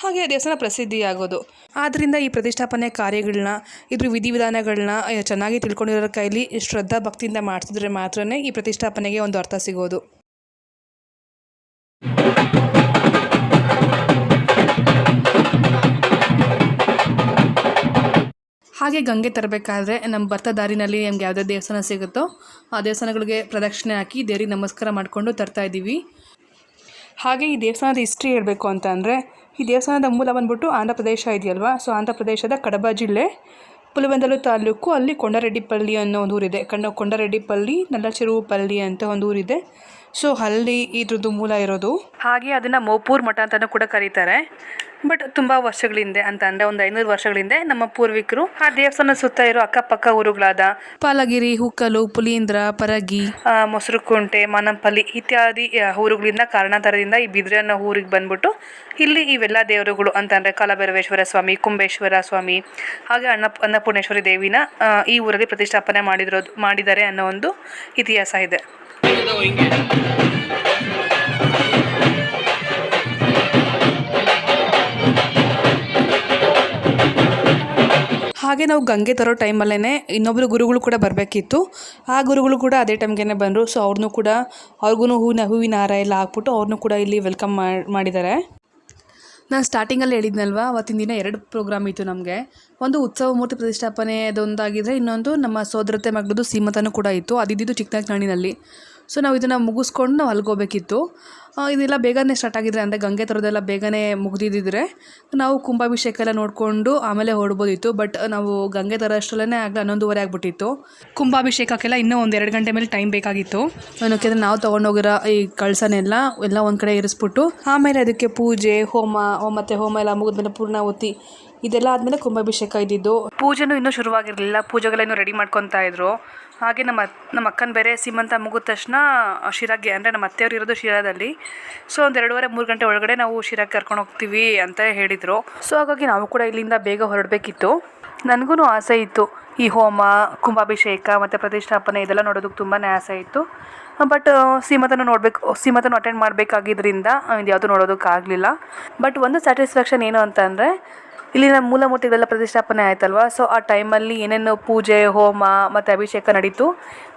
ಹಾಗೆ ದೇವಸ್ಥಾನ ಪ್ರಸಿದ್ಧಿಯಾಗೋದು. ಆದ್ದರಿಂದ ಈ ಪ್ರತಿಷ್ಠಾಪನೆ ಕಾರ್ಯಗಳನ್ನ, ಇದ್ರ ವಿಧಿವಿಧಾನಗಳನ್ನ ಚೆನ್ನಾಗಿ ತಿಳ್ಕೊಂಡಿರೋ ಕೈಲಿ ಶ್ರದ್ಧಾ ಭಕ್ತಿಯಿಂದ ಮಾಡಿಸಿದ್ರೆ ಮಾತ್ರನೇ ಈ ಪ್ರತಿಷ್ಠಾಪನೆಗೆ ಒಂದು ಅರ್ಥ ಸಿಗೋದು. ಹಾಗೆ ಗಂಗೆ ತರಬೇಕಾದ್ರೆ ನಮ್ಮ ಬರ್ತಾ ದಾರಿನಲ್ಲಿ ನಮ್ಗೆ ಯಾವುದೇ ದೇವಸ್ಥಾನ ಸಿಗುತ್ತೋ ಆ ದೇವಸ್ಥಾನಗಳಿಗೆ ಪ್ರದಕ್ಷಿಣೆ ಹಾಕಿ ದೇವರಿಗೆ ನಮಸ್ಕಾರ ಮಾಡಿಕೊಂಡು ತರ್ತಾ ಇದ್ದೀವಿ. ಹಾಗೆ ಈ ದೇವಸ್ಥಾನದ ಹಿಸ್ಟ್ರಿ ಹೇಳಬೇಕು ಅಂತ ಅಂದರೆ, ಈ ದೇವಸ್ಥಾನದ ಮೂಲ ಬಂದ್ಬಿಟ್ಟು ಆಂಧ್ರ ಪ್ರದೇಶ ಇದೆಯಲ್ವಾ? ಸೊ ಆಂಧ್ರ ಪ್ರದೇಶದ ಕಡಬ ಜಿಲ್ಲೆ ಪುಲವಂದಲು ತಾಲೂಕು, ಅಲ್ಲಿ ಕೊಂಡರೆಡ್ಡಿಪಳ್ಳಿ ಅನ್ನೋ ಒಂದು ಊರಿದೆ. ಕಣ್ಣು ಕೊಂಡರೆಡ್ಡಿಪಳ್ಳಿ ನಲ್ಲಚೆರುವುಪಳ್ಳಿ ಅಂತ ಒಂದು ಊರಿದೆ. ಸೊ ಅಲ್ಲಿ ಇದ್ರದ್ದು ಮೂಲ ಇರೋದು. ಹಾಗೆ ಅದನ್ನು ಮೋಪೂರ್ ಮಠ ಅಂತಲೂ ಕೂಡ ಕರೀತಾರೆ. ಬಟ್ ತುಂಬ ವರ್ಷಗಳ ಹಿಂದೆ ಅಂತ ಅಂದರೆ ಒಂದು ಐನೂರು ವರ್ಷಗಳ ಹಿಂದೆ ನಮ್ಮ ಪೂರ್ವಿಕರು ಆ ದೇವಸ್ಥಾನ ಸುತ್ತ ಇರೋ ಅಕ್ಕಪಕ್ಕ ಊರುಗಳಾದ ಪಾಲಗಿರಿ ಹುಕ್ಕಲು ಪುಲೀಂದ್ರ ಪರಗಿ ಮೊಸರು ಕುಂಟೆ ಮನಂಪಲ್ಲಿ ಇತ್ಯಾದಿ ಊರುಗಳಿಂದ ಕಾರಣಾಂತರದಿಂದ ಈ ಬಿದ್ರೆ ಅನ್ನೋ ಊರಿಗೆ ಬಂದ್ಬಿಟ್ಟು ಇಲ್ಲಿ ಇವೆಲ್ಲ ದೇವರುಗಳು ಅಂತಂದರೆ ಕಾಲಭೈರವೇಶ್ವರ ಸ್ವಾಮಿ ಕುಂಬೇಶ್ವರ ಸ್ವಾಮಿ ಹಾಗೆ ಅನ್ನ ಅನ್ನಪೂರ್ಣೇಶ್ವರಿ ದೇವಿನ ಈ ಊರಲ್ಲಿ ಪ್ರತಿಷ್ಠಾಪನೆ ಮಾಡಿದಿರೋದು ಮಾಡಿದ್ದಾರೆ ಅನ್ನೋ ಒಂದು ಇತಿಹಾಸ ಇದೆ. ಹಾಗೆ ನಾವು ಗಂಗೆ ತರೋ ಟೈಮಲ್ಲೇ ಇನ್ನೊಬ್ಬರು ಗುರುಗಳು ಕೂಡ ಬರಬೇಕಿತ್ತು. ಆ ಗುರುಗಳು ಕೂಡ ಅದೇ ಟೈಮ್ಗೆ ಬಂದರು. ಸೊ ಅವ್ರನ್ನೂ ಕೂಡ ಅವ್ರಿಗೂ ಹೂವಿನ ಹೂವಿನ ಹಾರ ಎಲ್ಲ ಹಾಕ್ಬಿಟ್ಟು ಅವ್ರನ್ನೂ ಕೂಡ ಇಲ್ಲಿ ವೆಲ್ಕಮ್ ಮಾಡಿದ್ದಾರೆ ನಾನು ಸ್ಟಾರ್ಟಿಂಗಲ್ಲಿ ಹೇಳಿದ್ನಲ್ವ, ಅವತ್ತಿನ ದಿನ ಎರಡು ಪ್ರೋಗ್ರಾಮ್ ಇತ್ತು ನಮಗೆ. ಒಂದು ಉತ್ಸವ ಮೂರ್ತಿ ಪ್ರತಿಷ್ಠಾಪನೆ ಅದೊಂದಾಗಿದ್ದರೆ ಇನ್ನೊಂದು ನಮ್ಮ ಸೋದರತೆ ಮಗಳದು ಸೀಮತನೂ ಕೂಡ ಇತ್ತು. ಅದಿದ್ದು ಚಿಕ್ಕನಾಗಿನಲ್ಲಿ ಸೊ ನಾವು ಇದನ್ನು ಮುಗಿಸ್ಕೊಂಡು ನಾವು ಅಲ್ಲಿಗೆ ಹೋಗ್ಬೇಕಿತ್ತು ಇದೆಲ್ಲ ಬೇಗನೆ ಸ್ಟಾರ್ಟ್ ಆಗಿದ್ರೆ, ಅಂದರೆ ಗಂಗೆ ಥರದ್ದೆಲ್ಲ ಬೇಗನೆ ಮುಗ್ದಿದ್ದಿದ್ರೆ, ನಾವು ಕುಂಭಾಭಿಷೇಕ ಎಲ್ಲ ನೋಡಿಕೊಂಡು ಆಮೇಲೆ ಹೊರಡ್ಬೋದಿತ್ತು. ಬಟ್ ನಾವು ಗಂಗೆ ಥರ ಅಷ್ಟರಲ್ಲೇ ಆಗಲೇ ಹನ್ನೊಂದುವರೆ ಆಗಿಬಿಟ್ಟಿತ್ತು. ಕುಂಭಾಭಿಷೇಕಕ್ಕೆಲ್ಲ ಇನ್ನೂ ಒಂದು ಎರಡು ಗಂಟೆ ಮೇಲೆ ಟೈಮ್ ಬೇಕಾಗಿತ್ತು. ಏನಕ್ಕೆ ನಾವು ತೊಗೊಂಡೋಗಿರೋ ಈ ಕಳಸನೆಲ್ಲ ಎಲ್ಲ ಒಂದು ಕಡೆ ಇರಿಸ್ಬಿಟ್ಟು, ಆಮೇಲೆ ಅದಕ್ಕೆ ಪೂಜೆ, ಹೋಮ, ಮತ್ತು ಹೋಮ ಎಲ್ಲ ಮುಗಿದ್ಮೇಲೆ ಪೂರ್ಣಾಹುತಿ ಇದೆಲ್ಲ ಆದಮೇಲೆ ಕುಂಭಾಭಿಷೇಕ ಇದ್ದಿದ್ದು. ಪೂಜೆನೂ ಇನ್ನೂ ಶುರುವಾಗಿರಲಿಲ್ಲ. ಪೂಜೆಗೆಲ್ಲ ರೆಡಿ ಮಾಡ್ಕೊತಾ ಇದ್ರು. ಹಾಗೆ ನಮ್ಮ ನಮ್ಮ ಅಕ್ಕನ ಬೇರೆ ಸೀಮಂತ ಮುಗಿದ ತಕ್ಷಣ ಶಿರಾಗೆ, ಅಂದರೆ ನಮ್ಮ ಅತ್ತೆಯವ್ರು ಇರೋದು ಶಿರಾದಲ್ಲಿ. ಸೊ ಒಂದು ಎರಡೂವರೆ, ಮೂರು ಗಂಟೆ ಒಳಗಡೆ ನಾವು ಶಿರಾಗೆ ಕರ್ಕೊಂಡು ಹೋಗ್ತೀವಿ ಅಂತ ಹೇಳಿದರು. ಸೊ ಹಾಗಾಗಿ ನಾವು ಕೂಡ ಇಲ್ಲಿಂದ ಬೇಗ ಹೊರಡಬೇಕಿತ್ತು. ನನಗೂ ಆಸೆ ಇತ್ತು. ಈ ಹೋಮ, ಕುಂಭಾಭಿಷೇಕ, ಮತ್ತು ಪ್ರತಿಷ್ಠಾಪನೆ ಇದೆಲ್ಲ ನೋಡೋದಕ್ಕೆ ತುಂಬಾ ಆಸೆ ಇತ್ತು. ಬಟ್ ಸೀಮತನ ನೋಡಬೇಕು, ಸೀಮತನ ಅಟೆಂಡ್ ಮಾಡಬೇಕಾಗಿದ್ದರಿಂದ ಇದು ಯಾವುದು ನೋಡೋದಕ್ಕಾಗಲಿಲ್ಲ. ಬಟ್ ಒಂದು ಸ್ಯಾಟಿಸ್ಫ್ಯಾಕ್ಷನ್ ಏನು ಅಂತ ಇಲ್ಲಿನ ಮೂಲಮೂರ್ತಿಗಳೆಲ್ಲ ಪ್ರತಿಷ್ಠಾಪನೆ ಆಯ್ತಲ್ವ? ಸೊ ಆ ಟೈಮಲ್ಲಿ ಏನೇನು ಪೂಜೆ, ಹೋಮ ಮತ್ತು ಅಭಿಷೇಕ ನಡೀತು.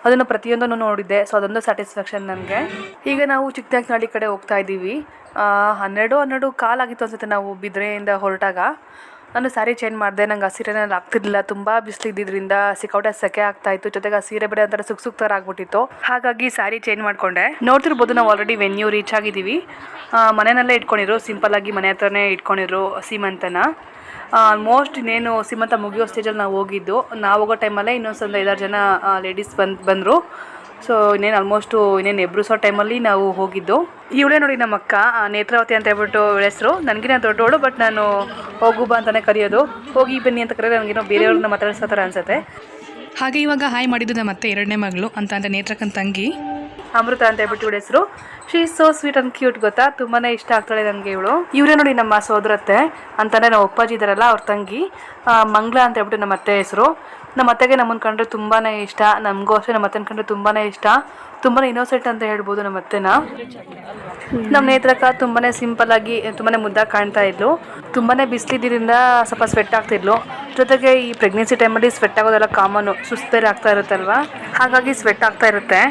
ಅದನ್ನು ಪ್ರತಿಯೊಂದನ್ನು ನೋಡಿದ್ದೆ. ಸೊ ಅದೊಂದು ಸ್ಯಾಟಿಸ್ಫ್ಯಾಕ್ಷನ್ ನನಗೆ. ಈಗ ನಾವು ಚಿಕ್ಕನಾಳಿ ಕಡೆ ಹೋಗ್ತಾ ಇದ್ದೀವಿ. ಹನ್ನೆರಡು ಹನ್ನೆರಡು ಕಾಲಾಗಿತ್ತು ಅನ್ಸುತ್ತೆ ನಾವು ಬಿದ್ರೆಯಿಂದ ಹೊರಟಾಗ. ನಾನು ಸ್ಯಾರಿ ಚೇಂಜ್ ಮಾಡಿದೆ. ನಂಗೆ ಆ ಸೀರೆನಲ್ಲಿ ಆಗ್ತಿರ್ಲಿಲ್ಲ. ತುಂಬ ಬಿಸಿಲಿದ್ದಿದ್ದರಿಂದ ಸಿಕ್ಕೌಟೆ ಸೆಕೆ ಆಗ್ತಾ ಇತ್ತು. ಜೊತೆಗೆ ಆ ಸೀರೆ ಬೇರೆ ಒಂಥರ ಸುಖ ಸುಕ್ ಥರ ಆಗ್ಬಿಟ್ಟಿತ್ತು. ಹಾಗಾಗಿ ಸ್ಯಾರಿ ಚೇಂಜ್ ಮಾಡಿಕೊಂಡೆ. ನೋಡ್ತಿರ್ಬೋದು ನಾವು ಆಲ್ರೆಡಿ ವೆನ್ಯೂ ರೀಚ್ ಆಗಿದ್ದೀವಿ. ಮನೆಯಲ್ಲೇ ಇಟ್ಕೊಂಡಿರು ಸಿಂಪಲ್ ಆಗಿ ಮನೆ ಹತ್ರನೇ ಇಟ್ಕೊಂಡಿರು ಸೀಮಂತನ. ಆಲ್ಮೋಸ್ಟ್ ಇನ್ನೇನು ಸೀಮಂತ ಮುಗಿಯೋ ಸ್ಟೇಜಲ್ಲಿ ನಾವು ಹೋಗಿದ್ದು. ನಾವು ಹೋಗೋ ಟೈಮಲ್ಲೇ ಇನ್ನೊಂದು ಐದಾರು ಜನ ಲೇಡೀಸ್ ಬಂದು, ಬಂದರು. ಸೊ ಇನ್ನೇನು ಆಲ್ಮೋಸ್ಟು ಇನ್ನೇನು ಎಬ್ರಿಸೋ ಟೈಮಲ್ಲಿ ನಾವು ಹೋಗಿದ್ದು. ಇವಳೇ ನೋಡಿ ನಮ್ಮ ಅಕ್ಕ ನೇತ್ರಾವತಿ ಅಂತ ಹೇಳ್ಬಿಟ್ಟು ಹೆಸರು. ನನಗಿನ ದೊಡ್ಡವಳು ಬಟ್ ನಾನು ಹೋಗು ಬಾ ಅಂತಲೇ ಕರೆಯೋದು. ಹೋಗಿ ಬನ್ನಿ ಅಂತ ಕರೆಯೋದು ನನಗೇನೋ ಬೇರೆಯವ್ರನ್ನ ಮಾತಾಡಿಸೋ ಥರ ಅನ್ಸುತ್ತೆ. ಹಾಗೆ ಇವಾಗ ಹಾಯ್ ಮಾಡಿದ್ದು ನಮ್ಮ ಮತ್ತೆ ಎರಡನೇ ಮಗಳು, ಅಂತ ಅಂದರೆ ನೇತ್ರಕ್ಕನ ತಂಗಿ. ಅಮೃತ ಅಂತ ಹೇಳ್ಬಿಟ್ಟು ಇವಳ ಹೆಸರು. She so sweet and cute ಗೊತ್ತಾ? ತುಂಬಾನೇ ಇಷ್ಟ ಆಗ್ತಾಳೆ ನನಗೆ ಇವಳು. ಇವರೇ ನೋಡಿ ನಮ್ಮ ಸೋದರತ್ತೆ ಅಂತಾನೆ ನಮ್ಮ ಅಪ್ಪಾಜಿ ಇದಾರಲ್ಲ ಅವ್ರ ತಂಗಿ. ಮಂಗ್ಲ ಅಂತ ಹೇಳ್ಬಿಟ್ಟು ನಮ್ಮ ಅತ್ತೆ ಹೆಸರು. ನಮ್ಮ ಅತ್ತೆಗೆ ನಮ್ಮನ್ನ ಕಂಡ್ರೆ ತುಂಬಾ ಇಷ್ಟ. ನಮಗೂ ಅಷ್ಟೇ ನಮ್ಮ ಅತ್ತೆನ ಕಂಡ್ರೆ ತುಂಬಾ ಇಷ್ಟ. ತುಂಬಾ ಇನ್ನೋಸೆಂಟ್ ಅಂತ ಹೇಳ್ಬೋದು ನಮ್ಮ ಅತ್ತೆನ. ನಮ್ಮ ನೇತ್ರಕ ತುಂಬಾನೇ ಸಿಂಪಲ್ ಆಗಿ, ತುಂಬಾನೇ ಮುದ್ದಾಗಿ ಕಾಣ್ತಾ ಇದ್ಲು. ತುಂಬಾ ಬಿಸಿಲಿದ್ದರಿಂದ ಸ್ವಲ್ಪ ಸ್ವೆಟ್ ಆಗ್ತಿದ್ಲು ಜೊತೆಗೆ ಈ ಪ್ರೆಗ್ನೆನ್ಸಿ ಟೈಮಲ್ಲಿ ಸ್ವೆಟ್ ಆಗೋದೆಲ್ಲ ಕಾಮನು ಸುಸ್ತೇಲಿ ಆಗ್ತಾ ಇರುತ್ತಲ್ವ? ಹಾಗಾಗಿ ಸ್ವೆಟ್ ಆಗ್ತಾ ಇರುತ್ತೆ.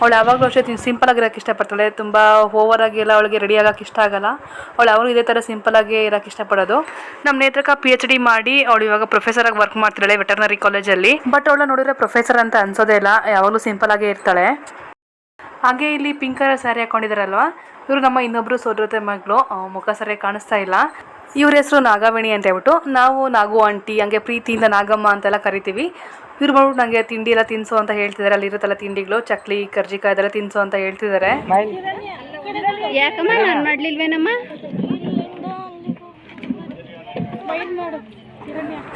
ಅವಳು ಯಾವಾಗಲೂ ಅಷ್ಟೇ ಸಿಂಪಲ್ ಆಗಿರೋಕ್ಕೆ ಇಷ್ಟಪಡ್ತಾಳೆ. ತುಂಬ ಓವರ್ ಆಗಿ ಎಲ್ಲ ಅವಳಿಗೆ ರೆಡಿ ಆಗೋಕ್ಕೆ ಇಷ್ಟ ಆಗಲ್ಲ. ಅವಳು ಯಾವಾಗಲೂ ಇದೇ ಥರ ಸಿಂಪಲ್ ಆಗಿ ಇರೋಕ್ಕೆ ಇಷ್ಟಪಡೋದು. ನಮ್ಮ ನೇತ್ರಕ ಪಿ ಎಚ್ ಡಿ ಮಾಡಿ ಅವಳು ಇವಾಗ ಪ್ರೊಫೆಸರ್ ಆಗಿ ವರ್ಕ್ ಮಾಡ್ತಿದ್ದಾಳೆ ವೆಟರ್ನರಿ ಕಾಲೇಜಲ್ಲಿ ಬಟ್ ಅವಳು ನೋಡಿದ್ರೆ ಪ್ರೊಫೆಸರ್ ಅಂತ ಅನ್ಸೋದೇ ಇಲ್ಲ. ಯಾವಾಗಲೂ ಸಿಂಪಲ್ ಆಗೇ ಇರ್ತಾಳೆ. ಹಾಗೆ ಇಲ್ಲಿ ಪಿಂಕ್ ಕಲರ್ ಸ್ಯಾರಿ ಹಾಕೊಂಡಿದಾರಲ್ವಾ? ಇವರು ನಮ್ಮ ಇನ್ನೊಬ್ರು ಸೋದರತೆ ಮಗಳು. ಮುಖ ಸರಿಯಾಗಿ ಕಾಣಿಸ್ತಾ ಇಲ್ಲ. ಇವ್ರ ಹೆಸರು ನಾಗಾವಿಣಿ ಅಂತ ಹೇಳ್ಬಿಟ್ಟು ನಾವು ನಾಗು ಆಂಟಿ, ಹಂಗೆ ಪ್ರೀತಿಯಿಂದ ನಾಗಮ್ಮ ಅಂತೆಲ್ಲ ಕರಿತೀವಿ. ಇವ್ರು ಮಾಡ್ಬಿಟ್ಟು ನನಗೆ ತಿಂಡಿ ಎಲ್ಲ ತಿನ್ಸು ಅಂತ ಹೇಳ್ತಿದ್ದಾರೆ ಅಲ್ಲಿ ಇರುತ್ತಲ್ಲ ತಿಂಡಿಗಳು ಚಕ್ಲಿ ಕರ್ಜಿಕಾಯಿ ಅದೆಲ್ಲ ತಿನ್ಸು ಅಂತ ಹೇಳ್ತಿದಾರೆ. ಯಾಕಮ್ಮ ನಾನು ಮಾಡ್ಲಿಲ್ವೇನಮ್ಮ?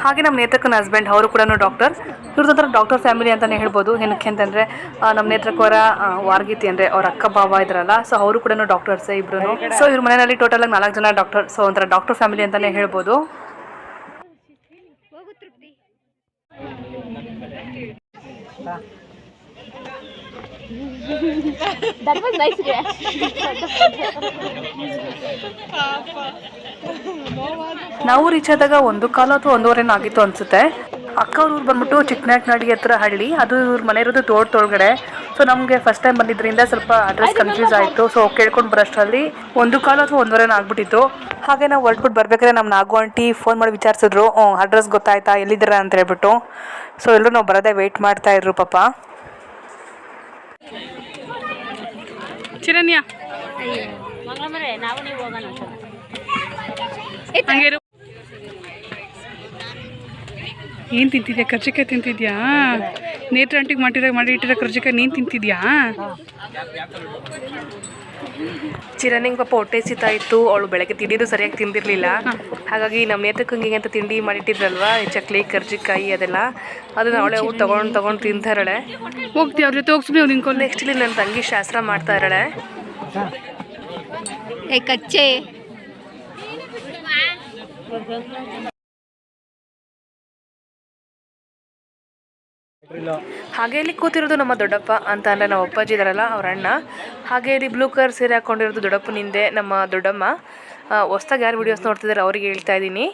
ಹಾಗೆ ನಮ್ಮ ನೇತ್ರಕ್ಕನ ಹಸ್ಬೆಂಡ್ ಅವರು ಕೂಡ ಡಾಕ್ಟರ್ ಇವ್ರದ್ದು ಡಾಕ್ಟರ್ ಫ್ಯಾಮಿಲಿ ಅಂತಲೇ ಹೇಳ್ಬೋದು. ಏನಕ್ಕೆ ಅಂತಂದರೆ ನಮ್ಮ ನೇತ್ರಕ್ಕವರ ವಾರ್ಗಿತಿ ಅಂದರೆ ಅವ್ರ ಅಕ್ಕ ಬಾವ ಇದ್ರಲ್ಲ ಸೊ ಅವರು ಕೂಡ ಡಾಕ್ಟರ್ಸ್ ಇಬ್ರು ಸೊ ಇವ್ರ ಮನೆಯಲ್ಲಿ ಟೋಟಲ್ ಆಗಿ ನಾಲ್ಕು ಜನ ಡಾಕ್ಟರ್ ಸೊ ಒಂಥರ ಡಾಕ್ಟರ್ ಫ್ಯಾಮಿಲಿ ಅಂತಲೇ ಹೇಳ್ಬೋದು. That was nice ನಾವು ರೀಚ್ ಆದಾಗ ಒಂದು ಕಾಲು ಅಥವಾ ಒಂದೂವರೆನೂ ಆಗಿತ್ತು ಅನ್ಸುತ್ತೆ. ಅಕ್ಕ ಅವ್ರ ಊರು ಬಂದ್ಬಿಟ್ಟು ಚಿಕ್ಕನಾಯಕನಹಳ್ಳಿ ಹತ್ರ ಹಳ್ಳಿ ಅದು ಇವ್ರ ಮನೆ ಇರೋದು ತೋಟದೊಳಗಡೆ ಸೊ ನಮಗೆ ಫಸ್ಟ್ ಟೈಮ್ ಬಂದಿದ್ರಿಂದ ಸ್ವಲ್ಪ ಅಡ್ರೆಸ್ ಕನ್ಫ್ಯೂಸ್ ಆಯಿತು. ಸೊ ಕೇಳ್ಕೊಂಡು ಬರೋಷ್ಟರಲ್ಲಿ ಒಂದು ಕಾಲು ಅಥವಾ ಒಂದೂವರೆನೂ ಆಗ್ಬಿಟ್ಟಿತ್ತು. ಹಾಗೆ ನಾವು ಹೊರಟ್ಬಿಟ್ಟು ಬರ್ಬೇಕಾದ್ರೆ ನಮ್ಮ ನಾಗು ಆಂಟಿ ಫೋನ್ ಮಾಡಿ ವಿಚಾರಿಸಿದ್ರು. ಅಡ್ರೆಸ್ ಗೊತ್ತಾಯ್ತಾ ಎಲ್ಲಿದ್ದೀರಾ ಅಂತ ಹೇಳ್ಬಿಟ್ಟು. ಸೊ ಎಲ್ಲರೂ ನಾವು ಬರೋದೇ ವೆಯ್ಟ್ ಮಾಡ್ತಾ ಇದ್ರು ಪಾಪ. ಚಿರನ್ಯ ನಾವು ನೀವು ಹೋಗೋಣ ಹಂಗೆ ಏನು ತಿಂತಿದ್ಯಾ? ಕರ್ಜಿಕಾಯಿ ತಿಂತಿದ್ಯಾ? ನೇತ್ರ ಅಂಟಿಗೆ ಮಾಡಿರೋ ಮಾಡಿ ಇಟ್ಟಿರೋ ಕರ್ಜಿಕಾಯಿ ನೀನು ತಿಂತಿದ್ಯಾ? ಚಿರನಿಂಗ್ ಪಾಪ ಹೊಟ್ಟೆ ಸಿತಾ ಇತ್ತು. ಅವಳು ಬೆಳಗ್ಗೆ ತಿಂಡಿದು ಸರಿಯಾಗಿ ತಿಂದಿರಲಿಲ್ಲ. ಹಾಗಾಗಿ ನಮ್ಮ ನೇತಕ್ಕಂಗಿಗೆ ಅಂತ ತಿಂಡಿ ಮಾಡಿಟ್ಟಿದ್ರಲ್ವಾ? ಈ ಚಕ್ಲಿ ಕರ್ಜಿಕಾಯಿ ಅದೆಲ್ಲ. ಅದನ್ನ ಅವಳೆ ಊಟ ತೊಗೊಂಡು ತಗೊಂಡು ತಿಂತಾರಳೆ. ಹೋಗ್ತೀಯ ಅವ್ರ ಜೊತೆ ಅವ್ರು ನಿಂಕೊಂಡು ನೆಕ್ಸ್ಟ್ ಇಲ್ಲಿ ನನ್ನ ತಂಗಿ ಶಾಸ್ತ್ರ ಮಾಡ್ತಾ ಇರಳೆ. ಏ ಕಚ್ಚೆ. ಹಾಗೆ ಇಲ್ಲಿ ಕೂತಿರೋದು ನಮ್ಮ ದೊಡ್ಡಪ್ಪ ಅಂತ ಅಂದರೆ ನಮ್ಮ ಅಪ್ಪಾಜಿ ಇದಾರಲ್ಲ ಅವ್ರ ಅಣ್ಣ. ಹಾಗೆ ಇಲ್ಲಿ ಬ್ಲೂ ಕಲರ್ ಸೀರೆ ಹಾಕೊಂಡಿರೋದು ದೊಡ್ಡಪ್ಪನ ಹಿಂದೆ ನಮ್ಮ ದೊಡ್ಡಮ್ಮ. ಹೊಸ್ದಾಗಿ ಯಾರು ವಿಡಿಯೋಸ್ ನೋಡ್ತಿದ್ದಾರೆ ಅವರಿಗೆ ಹೇಳ್ತಾ ಇದ್ದೀನಿ.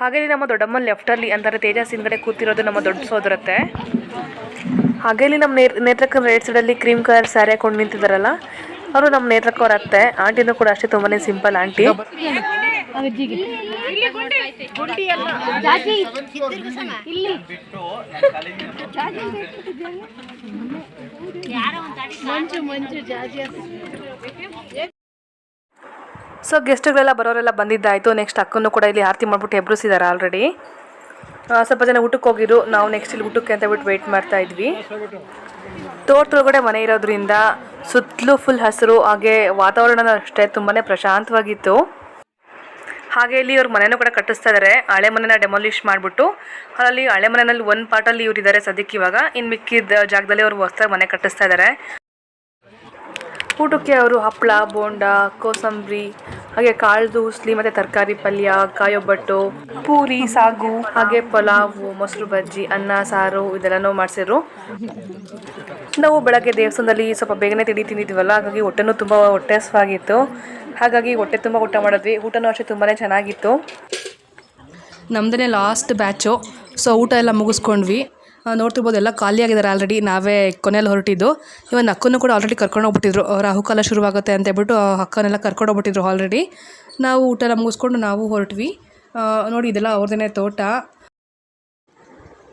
ಹಾಗೆ ಇಲ್ಲಿ ನಮ್ಮ ದೊಡ್ಡಮ್ಮ ಲೆಫ್ಟಲ್ಲಿ ಅಂತಾರೆ ತೇಜಸ್ ಹಿಂದ್ಗಡೆ ಕೂತಿರೋದು ನಮ್ಮ ದೊಡ್ಡ ಸೋದರತ್ತೆ. ಹಾಗೆ ಇಲ್ಲಿ ನಮ್ಮ ನೇರ್ ರೈಟ್ ರೈಟ್ ಸೈಡಲ್ಲಿ ಕ್ರೀಮ್ ಕಲರ್ ಸ್ಯಾರಿ ಹಾಕೊಂಡು ನಿಂತಿದ್ದಾರಲ್ಲ ಅವರು ನಮ್ಮ ನೇತ್ರಕ್ಕ ಅವ್ರ ಅತ್ತೆ ಆಂಟಿನೂ ಕೂಡ ಅಷ್ಟೇ ತುಂಬಾನೇ ಸಿಂಪಲ್ ಆಂಟಿ ಸೊ ಗೆಸ್ಟ್ಗಳೆಲ್ಲ ಬರೋರೆಲ್ಲ ಬಂದಿದ್ದಾಯಿತು. ನೆಕ್ಸ್ಟ್ ಅಕ್ಕನೂ ಕೂಡ ಇಲ್ಲಿ ಆರತಿ ಮಾಡ್ಬಿಟ್ಟು ಎಬ್ರಿಸಿದ್ದಾರೆ ಆಲ್ರೆಡಿ ಸ್ವಲ್ಪ ಜನ ಊಟಕ್ಕೆ ಹೋಗಿರು ನಾವು ನೆಕ್ಸ್ಟ್ ಇಲ್ಲಿ ಊಟಕ್ಕೆ ಅಂತ ಬಿಟ್ಟು ವೆಯ್ಟ್ ಮಾಡ್ತಾ ಇದ್ವಿ. ತೋಟದೊಳಗಡೆ ಮನೆ ಇರೋದ್ರಿಂದ ಸುತ್ತಲೂ ಫುಲ್ ಹಸಿರು ಹಾಗೆ ವಾತಾವರಣ ಅಷ್ಟೇ ತುಂಬಾ ಪ್ರಶಾಂತವಾಗಿತ್ತು. ಹಾಗೆ ಇಲ್ಲಿ ಇವ್ರ ಮನೆನೂ ಕೂಡ ಕಟ್ಟಿಸ್ತಾ ಇದ್ದಾರೆ ಹಳೆ ಮನೆನ ಡೆಮಾಲಿಷ್ ಮಾಡಿಬಿಟ್ಟು ಅಲ್ಲಿ ಹಳೆ ಮನೆಯಲ್ಲಿ ಒಂದು ಪಾರ್ಟಲ್ಲಿ ಇವ್ರು ಇದ್ದಾರೆ ಸದ್ಯಕ್ಕೆ ಇವಾಗ. ಇನ್ನು ಮಿಕ್ಕಿದ ಜಾಗದಲ್ಲಿ ಅವರು ಹೊಸ್ದಾಗಿ ಮನೆ ಕಟ್ಟಿಸ್ತಾ ಇದ್ದಾರೆ ಊಟಕ್ಕೆ ಅವರು ಹಪ್ಪಳ ಬೋಂಡ, ಕೋಸಂಬರಿ, ಹಾಗೆ ಕಾಳ್ದು ಉಸ್ಲಿ, ಮತ್ತು ತರಕಾರಿ, ಪಲ್ಯ ಕಾಯೊಬ್ಬಟ್ಟು ಪೂರಿ, ಸಾಗು, ಹಾಗೆ ಪಲಾವು, ಮೊಸರು ಬಜ್ಜಿ, ಅನ್ನ, ಸಾರು ಇದೆಲ್ಲನೂ ಮಾಡಿಸಿದ್ರು. ನಾವು ಬೆಳಗ್ಗೆ ದೇವಸ್ಥಾನದಲ್ಲಿ ಸ್ವಲ್ಪ ಬೇಗನೆ ತಿಂಡಿ ತಿಂದಿದ್ವಲ್ಲ, ಹಾಗಾಗಿ ಹೊಟ್ಟೆನೂ ತುಂಬ ಹೊಟ್ಟೆ ಹಾಗಾಗಿ ಹೊಟ್ಟೆ ತುಂಬ ಊಟ ಮಾಡಿದ್ವಿ. ಊಟನೂ ಅಷ್ಟೇ ತುಂಬಾ ಚೆನ್ನಾಗಿತ್ತು. ನಮ್ಮದೇ ಲಾಸ್ಟ್ ಬ್ಯಾಚು ಸೊ ಊಟ ಎಲ್ಲ ಮುಗಿಸ್ಕೊಂಡ್ವಿ. ನೋಡ್ತಿರ್ಬೋದು ಎಲ್ಲ ಖಾಲಿ ಆಗಿದ್ದಾರೆ ಆಲ್ರೆಡಿ ನಾವೇ ಕೊನೆಯಲ್ಲಿ ಹೊರಟಿದ್ದು. ಇವನ್ ಅಕ್ಕನೂ ಕೂಡ ಆಲ್ರೆಡಿ ಕರ್ಕೊಂಡು ಹೋಗ್ಬಿಟ್ಟಿದ್ರು. ರಾಹುಕಾಲ ಶುರುವಾಗುತ್ತೆ ಅಂತ ಹೇಳ್ಬಿಟ್ಟು ಅಕ್ಕನೆಲ್ಲ ಕರ್ಕೊಂಡು ಹೋಗ್ಬಿಟ್ಟಿದ್ರು ಆಲ್ರೆಡಿ ನಾವು ಊಟ ಎಲ್ಲ ಮುಗಿಸ್ಕೊಂಡು ನಾವು ಹೊರಟ್ವಿ. ನೋಡಿ ಇದೆಲ್ಲ ಅವ್ರದೇ ತೋಟ.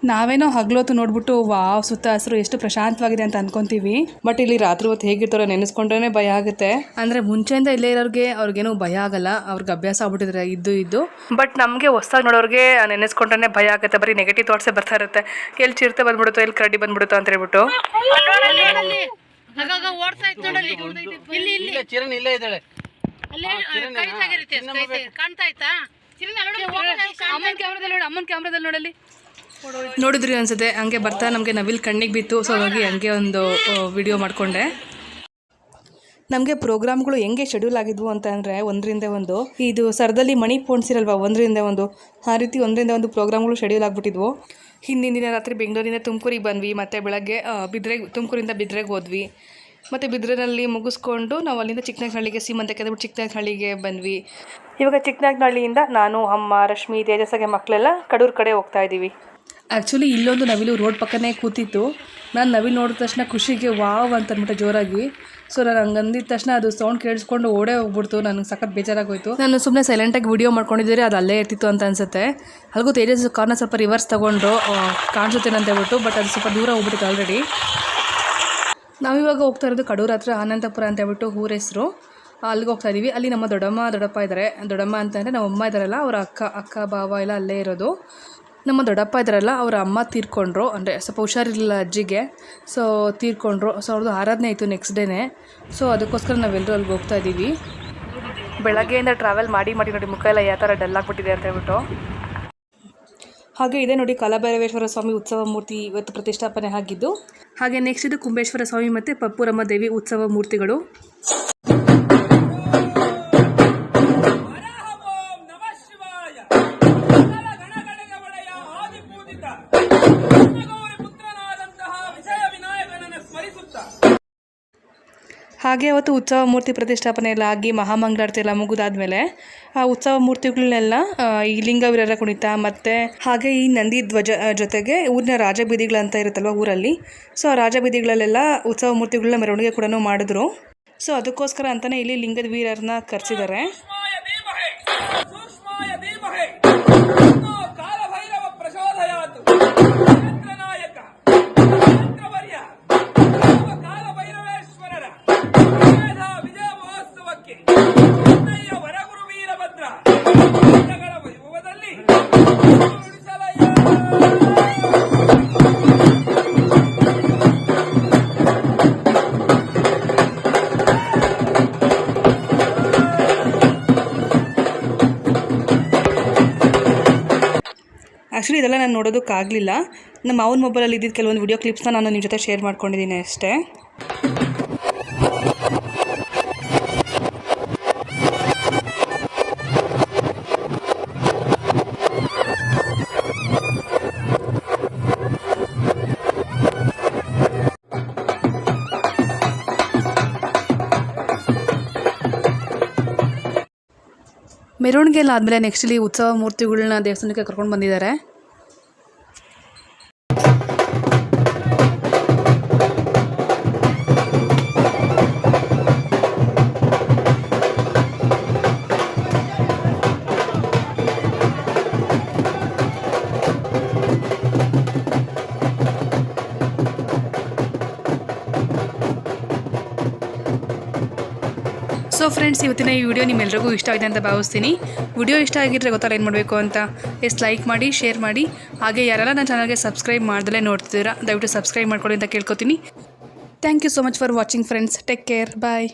ನಾವೇನೋ ಹಗ್ಲೊತ್ತು ನೋಡ್ಬಿಟ್ಟು ವಾವ್ ಸುತ್ತ ಹಸಿರು ಎಷ್ಟು ಪ್ರಶಾಂತವಾಗಿದೆ ಅಂತ ಅನ್ಕೊಂತೀವಿ. ಬಟ್ ಇಲ್ಲಿ ರಾತ್ರಿ ಹೊತ್ತು ಹೇಗಿರ್ತಾರೋ ನೆನೆಸ್ಕೊಂಡ್ರೆ ಭಯ ಆಗುತ್ತೆ. ಅಂದ್ರೆ ಮುಂಚೆಯಿಂದ ಇಲ್ಲೇ ಇರೋರಿಗೆ ಅವ್ರಿಗೇನು ಭಯ ಆಗಲ್ಲ. ಅವ್ರಿಗೆ ಅಭ್ಯಾಸ ಆಗ್ಬಿಟ್ಟಿದ್ರೆ ಇದ್ದು ಇದ್ದು. ಬಟ್ ನಮಗೆ ಹೊಸದಾಗಿ ನೋಡೋರಿಗೆ ನೆನೆಸ್ಕೊಂಡ್ರೆ ಭಯ ಆಗುತ್ತೆ. ಬರೀ ನೆಗೆಟಿವ್ ಥಾಟ್ಸೇ ಬರ್ತಾ ಇರುತ್ತೆ. ಎಲ್ಲಿ ಚಿರತೆ ಬಂದ್ಬಿಡುತ್ತೋ ಎಲ್ಲಿ ಕರಡಿ ಬಂದ್ಬಿಡುತ್ತೋ ಅಂತ ಹೇಳ್ಬಿಟ್ಟು. ಅಮ್ಮನ ಕ್ಯಾಮ್ರಾದಲ್ಲಿ ನೋಡಲ್ಲಿ ನೋಡಿದ್ರಿ ಅನ್ಸುತ್ತೆ. ಹಂಗೆ ಬರ್ತಾ ನಮಗೆ ನವಿಲ್ ಕಣ್ಣಿಗೆ ಬಿತ್ತು. ಸೊ ಹಾಗಾಗಿ ಹಂಗೆ ಒಂದು ವಿಡಿಯೋ ಮಾಡಿಕೊಂಡೆ. ನಮಗೆ ಪ್ರೋಗ್ರಾಮ್ಗಳು ಹೆಂಗೆ ಶೆಡ್ಯೂಲ್ ಆಗಿದ್ವು ಅಂತ ಅಂದರೆ ಒಂದರಿಂದ ಒಂದು. ಇದು ಸರದಲ್ಲಿ ಮಣಿ ಪೋಣಿಸಿರಲ್ವ? ಒಂದರಿಂದ ಒಂದು. ಆ ರೀತಿ ಒಂದರಿಂದ ಒಂದು ಪ್ರೋಗ್ರಾಮ್ಗಳು ಶೆಡ್ಯೂಲ್ ಆಗಿಬಿಟ್ಟಿದ್ವು. ಹಿಂದಿನ ದಿನ ರಾತ್ರಿ ಬೆಂಗಳೂರಿಂದ ತುಮಕೂರಿಗೆ ಬಂದ್ವಿ. ಮತ್ತು ಬೆಳಗ್ಗೆ ಬಿದ್ರೆಗೆ ತುಮಕೂರಿಂದ ಬಿದ್ರೆಗೆ ಹೋದ್ವಿ. ಮತ್ತು ಬಿದ್ರೆನಲ್ಲಿ ಮುಗಿಸ್ಕೊಂಡು ನಾವು ಅಲ್ಲಿಂದ ಚಿಕ್ಕನಾಗ್ನಹಳ್ಳಿಗೆ ಸೀಮಂತಕ್ಕೆ ಅಂದ್ಬಿಟ್ಟು ಚಿಕ್ಕನಾಗ್ನಹಳ್ಳಿಗೆ ಬಂದ್ವಿ. ಇವಾಗ ಚಿಕ್ಕನಾಗ್ನಹಳ್ಳಿಯಿಂದ ನಾನು, ಅಮ್ಮ, ರಶ್ಮಿ, ತೇಜಸ್ಸಾಗೆ ಮಕ್ಕಳೆಲ್ಲ ಕಡೂರು ಕಡೆ ಹೋಗ್ತಾ ಇದ್ದೀವಿ ಆ್ಯಕ್ಚುಲಿ ಇಲ್ಲೊಂದು ನವಿಲು ರೋಡ್ ಪಕ್ಕನೇ ಕೂತಿತ್ತು. ನಾನು ನವಿಲು ನೋಡಿದ ತಕ್ಷಣ ಖುಷಿಗೆ ವಾವ್ ಅಂತ ಅಂದ್ಬಿಟ್ಟು ಜೋರಾಗಿ. ಸೊ ನಾನು ಹಂಗೆ ಅಂದಿದ ತಕ್ಷಣ ಅದು ಸೌಂಡ್ ಕೇಳಿಸ್ಕೊಂಡು ಓಡೇ ಹೋಗ್ಬಿಡ್ತು. ನನಗೆ ಸಖತ್ ಬೇಜಾರಾಗೋಯ್ತು. ನಾನು ಸುಮ್ಮನೆ ಸೈಲೆಂಟಾಗಿ ವಿಡಿಯೋ ಮಾಡ್ಕೊಂಡಿದ್ದೀರಿ ಅದು ಅಲ್ಲೇ ಇರ್ತಿತ್ತು ಅಂತ ಅನ್ಸುತ್ತೆ. ಹಾಗೂ ತೇಜಸ್ ಕಾರ್ನ ಸ್ವಲ್ಪ ರಿವರ್ಸ್ ತೊಗೊಂಡು ಕಾಣಿಸುತ್ತೇನೆ ಅಂತ ಹೇಳ್ಬಿಟ್ಟು ಬಟ್ ಅದು ಸ್ವಲ್ಪ ದೂರ ಹೋಗ್ಬಿಟ್ಟಿತ್ತು ಆಲ್ರೆಡಿ ನಾವಿವಾಗ ಹೋಗ್ತಾ ಇರೋದು ಕಡೂರು ಹತ್ರ, ಅನಂತಪುರ ಅಂತ ಹೇಳ್ಬಿಟ್ಟು ಊರ ಹೆಸರು. ಅಲ್ಲಿಗೆ ಹೋಗ್ತಾ ಇದ್ದೀವಿ ಅಲ್ಲಿ ನಮ್ಮ ದೊಡ್ಡಮ್ಮ, ದೊಡ್ಡಪ್ಪ ಇದ್ದಾರೆ ದೊಡ್ಡಮ್ಮ ಅಂತಂದರೆ ನಮ್ಮ ಅಮ್ಮ ಇದ್ದಾರಲ್ಲ ಅವರ ಅಕ್ಕ ಅಕ್ಕ, ಭಾವ ಎಲ್ಲ ಅಲ್ಲೇ ಇರೋದು. ನಮ್ಮ ದೊಡ್ಡಪ್ಪ ಇದ್ದಾರಲ್ಲ ಅವರ ಅಮ್ಮ ತೀರ್ಕೊಂಡ್ರು. ಅಂದರೆ ಸ್ವಲ್ಪ ಹುಷಾರಿರಲಿಲ್ಲ ಅಜ್ಜಿಗೆ. ಸೊ ತೀರ್ಕೊಂಡ್ರು. ಸೊ ಅವ್ರದ್ದು ಆರಾಧನೆ ಆಯಿತು ನೆಕ್ಸ್ಟ್ ಡೇನೇ ಸೊ ಅದಕ್ಕೋಸ್ಕರ ನಾವೆಲ್ಲರೂ ಅಲ್ಲಿಗೆ ಹೋಗ್ತಾ ಇದ್ದೀವಿ. ಬೆಳಗ್ಗೆಯಿಂದ ಟ್ರಾವೆಲ್ ಮಾಡಿ ಮಾಡಿ ನೋಡಿ ಮುಖ ಎಲ್ಲ ಯಾವ ಥರ ಡಲ್ ಆಗಿಬಿಟ್ಟಿದೆ ಅಂತ ಹೇಳ್ಬಿಟ್ಟು. ಹಾಗೆ ಇದೆ ನೋಡಿ ಕಾಲಭೈರವೇಶ್ವರ ಸ್ವಾಮಿ ಉತ್ಸವ ಮೂರ್ತಿ ಇವತ್ತು ಪ್ರತಿಷ್ಠಾಪನೆ ಆಗಿದ್ದು. ಹಾಗೆ ನೆಕ್ಸ್ಟ್ ಇದು ಕುಂಬೇಶ್ವರ ಸ್ವಾಮಿ ಮತ್ತು ಪಪ್ಪುರಮ್ಮ ದೇವಿ ಉತ್ಸವ ಮೂರ್ತಿಗಳು. ಹಾಗೆ ಅವತ್ತು ಉತ್ಸವ ಮೂರ್ತಿ ಪ್ರತಿಷ್ಠಾಪನೆ ಎಲ್ಲ ಆಗಿ ಮಹಾಮಂಗಳಾರತಿ ಎಲ್ಲ ಮುಗಿದಾದ್ಮೇಲೆ, ಆ ಉತ್ಸವ ಮೂರ್ತಿಗಳನ್ನೆಲ್ಲ ಈ ಲಿಂಗವೀರರ ಕುಣಿತ ಮತ್ತು ಹಾಗೆ ಈ ನಂದಿ ಧ್ವಜ ಜೊತೆಗೆ ಊರಿನ ರಾಜಬೀದಿಗಳಂತ ಇರುತ್ತಲ್ವ ಊರಲ್ಲಿ, ಸೊ ಆ ರಾಜಬೀದಿಗಳಲ್ಲೆಲ್ಲ ಉತ್ಸವ ಮೂರ್ತಿಗಳನ್ನ ಮೆರವಣಿಗೆ ಕೂಡ ಮಾಡಿದ್ರು. ಸೊ ಅದಕ್ಕೋಸ್ಕರ ಅಂತಲೇ ಇಲ್ಲಿ ಲಿಂಗದ ವೀರರನ್ನ ಕರೆಸಿದ್ದಾರೆ. ಆ್ಯಕ್ಚುಲಿ ಇದೆಲ್ಲ ನಾನು ನೋಡೋದಕ್ಕಾಗಲಿಲ್ಲ ನಮ್ಮ ಮಾವನ ಮೊಬೈಲಲ್ಲಿ ಇದ್ದಿದ್ದು ಕೆಲವೊಂದು ವಿಡಿಯೋ ಕ್ಲಿಪ್ಸ್ನ ನಾನು ನಿಮ್ಮ ಜೊತೆ ಶೇರ್ ಮಾಡ್ಕೊಂಡಿದ್ದೀನಿ ಅಷ್ಟೇ. ಮೆರವಣಿಗೆ ಎಲ್ಲ ಆದಮೇಲೆ ನೆಕ್ಸ್ಟ್ ಇಲ್ಲಿ ಉತ್ಸವ ಮೂರ್ತಿಗಳನ್ನ ದೇವಸ್ಥಾನಕ್ಕೆ ಕರ್ಕೊಂಡು ಬಂದಿದ್ದಾರೆ. ಫ್ರೆಂಡ್ಸ್, ಇವತ್ತಿನ ಈ ವಿಡಿಯೋ ನಿಮ್ಮೆಲ್ರಿಗೂ ಇಷ್ಟ ಆಗಿದೆ ಅಂತ ಭಾವಿಸ್ತೀನಿ. ವಿಡಿಯೋ ಇಷ್ಟ ಆಗಿದ್ರೆ ಗೊತ್ತಲ್ಲ ಏನು ಮಾಡಬೇಕು ಅಂತ. ಎಸ್ ಲೈಕ್ ಮಾಡಿ ಶೇರ್ ಮಾಡಿ. ಹಾಗೆ ಯಾರೆಲ್ಲ ನನ್ನ ಚಾನಲ್ಗೆ ಸಬ್ಸ್ಕ್ರೈಬ್ ಮಾಡ್ದಲೇ ನೋಡ್ತಿದ್ದೀರಾ, ದಯವಿಟ್ಟು ಸಬ್ಸ್ಕ್ರೈಬ್ ಮಾಡ್ಕೊಳ್ಳಿ ಅಂತ ಕೇಳ್ಕೊತೀನಿ. Thank you so much for watching friends take care bye